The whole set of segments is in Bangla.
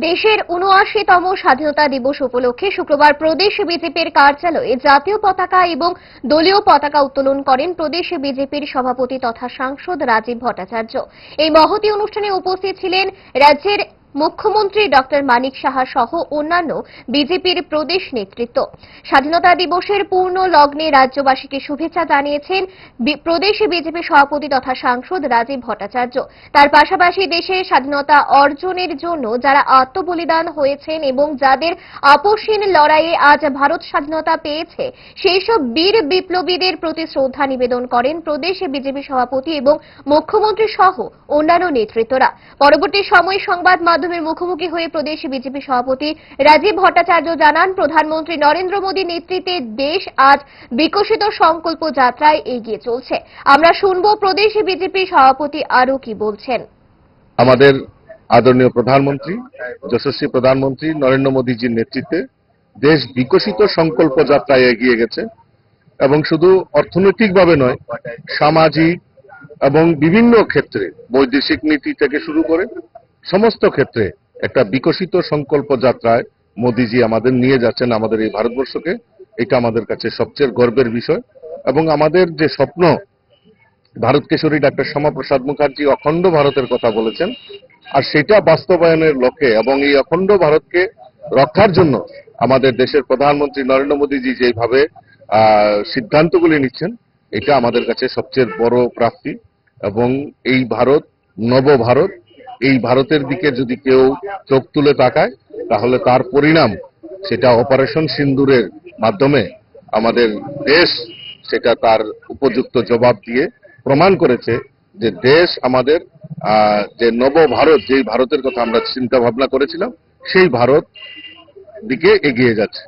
দেশের উনআশিতম স্বাধীনতা দিবস উপলক্ষে শুক্রবার প্রদেশ বিজেপির কার্যালয়ে জাতীয় পতাকা এবং দলীয় পতাকা উত্তোলন করেন প্রদেশ বিজেপির সভাপতি তথা সাংসদ রাজীব ভট্টাচার্য। এই মহতি অনুষ্ঠানে উপস্থিত ছিলেন রাজ্যের মুখ্যমন্ত্রী ডক্টর মানিক সাহা সহ অন্যান্য বিজেপির প্রদেশ নেতৃত্ব। স্বাধীনতা দিবসের পূর্ণ লগ্নে রাজ্যবাসীকে শুভেচ্ছা জানিয়েছেন প্রদেশ বিজেপি সভাপতি তথা সাংসদ রাজীব ভট্টাচার্য। তার পাশাপাশি দেশের স্বাধীনতা অর্জনের জন্য যারা আত্মবলিদান হয়েছেন এবং যাদের আপসহীন লড়াইয়ে আজ ভারত স্বাধীনতা পেয়েছে সেই সব বীর বিপ্লবীদের প্রতি শ্রদ্ধা নিবেদন করেন প্রদেশ বিজেপি সভাপতি এবং মুখ্যমন্ত্রী সহ অন্যান্য নেতৃত্বরা। পরবর্তী সময়ে সংবাদ মাধ্যমের মুখোমুখি হয়ে প্রদেশ বিজেপি সভাপতি রাজীব ভট্টাচার্য জানান, প্রধানমন্ত্রী নরেন্দ্র মোদীর নেতৃত্বে দেশ আজ বিকশিত সংকল্প যাত্রায় এগিয়ে চলছে। আমরা শুনব প্রদেশ বিজেপি সভাপতি আরও কি বলছেন। আমাদের আদরণীয় প্রধানমন্ত্রী, যশস্বী প্রধানমন্ত্রী নরেন্দ্র মোদীজির নেতৃত্বে দেশ বিকশিত সংকল্প যাত্রায় এগিয়ে গেছে এবং শুধু অর্থনৈতিকভাবে নয়, সামাজিক এবং বিভিন্ন ক্ষেত্রে বৈদেশিক নীতি থেকে শুরু করে সমস্ত ক্ষেত্রে একটা বিকশিত সংকল্প যাত্রায় মোদীজি আমাদের নিয়ে যাচ্ছেন আমাদের এই ভারতবর্ষকে। এটা আমাদের কাছে সবচেয়ে গর্বের বিষয়। এবং আমাদের যে স্বপ্ন, ভারত কেশরী ডাক্তার শ্যামাপ্রসাদ মুখার্জি অখণ্ড ভারতের কথা বলেছেন, আর সেটা বাস্তবায়নের লক্ষ্যে এবং এই অখণ্ড ভারতকে রক্ষার জন্য আমাদের দেশের প্রধানমন্ত্রী নরেন্দ্র মোদীজি যেভাবে সিদ্ধান্তগুলি নিচ্ছেন, এটা আমাদের কাছে সবচেয়ে বড় প্রাপ্তি। এবং এই ভারত, নব ভারত এই ভারতের দিকে যদি কেউ চোখ তুলে তাকায়, তাহলে তার পরিণাম সেটা অপারেশন সিন্দুরের মাধ্যমে আমাদের দেশ সেটা তার উপযুক্ত জবাব দিয়ে প্রমাণ করেছে যে দেশ আমাদের যে নব ভারত, যেই ভারতের কথা আমরা চিন্তা ভাবনা করেছিলাম, সেই ভারত দিকে এগিয়ে যাচ্ছে।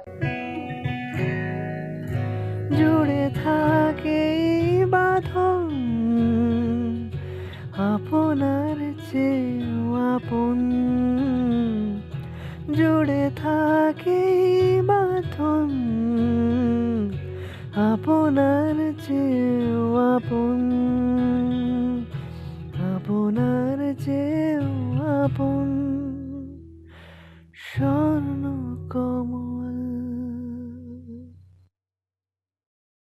জুড়ে থাকে আপনার চেয়েও চেউ আপন। আপনার চেউ আপন। স্বর্ণ কম